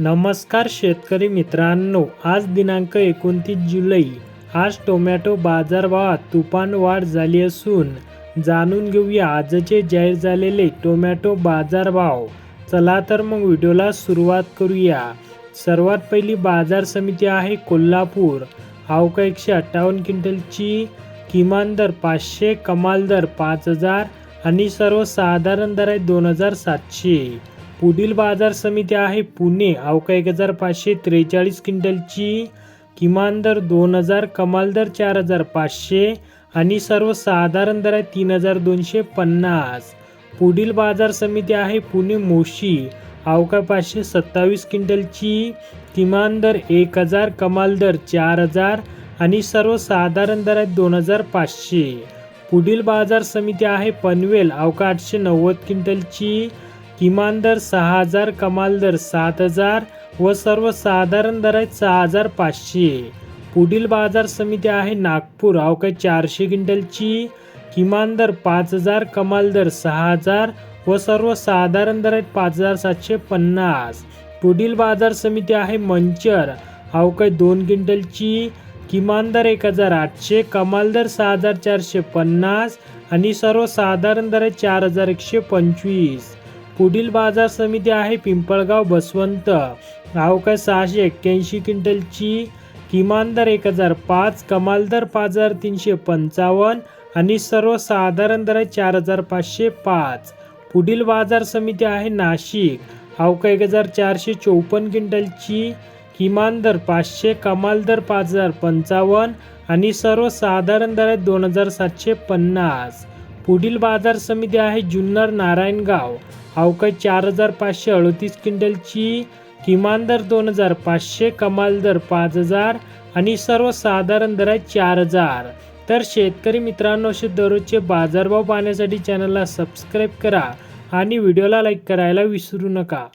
नमस्कार शेतकरी मित्रांनो आज दिनांक एकोणतीस जुलै. आज टोमॅटो बाजारभावात तुफान वाढ झाली असून जाणून घेऊया आजचे जाहीर झालेले टोमॅटो बाजारभाव. चला तर मग व्हिडिओला सुरुवात करूया. सर्वात पहिली बाजार समिती आहे कोल्हापूर. अवका एकशे अठ्ठावन्न क्विंटलची किमान दर पाचशे कमाल दर पाच हजार आणि सर्वसाधारण दर आहे दोन हजार सातशे. पुढील बाजार समिती आहे पुणे. अवका एक हजार पाचशे त्रेचाळीस क्विंटलची किमान दर दोन हजार कमाल दर चार हजार पाचशे आणि सर्वसाधारण दर आहे तीन हजार दोनशे पन्नास. पुढील बाजार समिती आहे पुणे मोशी. अवका पाचशे सत्तावीस क्विंटलची किमान दर एक हजार कमाल दर चार हजार आणि सर्वसाधारण दर आहेत दोन हजार पाचशे. पुढील बाजार समिती आहे पनवेल. अवका आठशे नव्वद क्विंटलची किमान दर सहा हजार कमाल दर सात हजार व सर्वसाधारण दर आहेत सहा हजार पाचशे. पुढील बाजार समिती आहे नागपूर. अवका चारशे क्विंटलची? किमान दर पाच हजार कमाल दर सहा हजार व सर्वसाधारण दर आहेत पाच हजार सातशे पन्नास. पुढील बाजार समिती आहे मंचर. अवकाश दोन क्विंटलची? किमान दर एक हजार आठशे कमाल दर सहा हजार चारशे पन्नास आणि सर्वसाधारण दर आहे चार हजार एकशे पंचवीस. पुढील बाजार समिती आहे पिंपळगाव बसवंत. अवकाश सहाशे एक्क्याऐंशी क्विंटलची किमान दर एक हजार पाच कमाल दर पाच हजार तीनशे पंचावन्न आणि सर्वसाधारण दर आहे चार हजार पाचशे पाच. पुढील बाजार समिती आहे नाशिक. अवका एक हजार चारशे चौपन्न क्विंटलची किमान दर पाचशे कमाल दर पाच हजार पंचावन्न आणि सर्वसाधारण दर आहे दोन हजार सातशे पन्नास. पुढील बाजार समिती आहे जुन्नर नारायणगाव. अवकाश चार हजार पाचशे अडतीस क्विंटलची किमान दर दोन हजार पाचशे कमाल दर पाच हजार आणि सर्वसाधारण दर आहे चार हजार. तर शेतकरी मित्रांनो असे दररोजचे बाजारभाव पाहण्यासाठी चॅनलला सबस्क्राईब करा आणि व्हिडिओला लाईक करायला विसरू नका.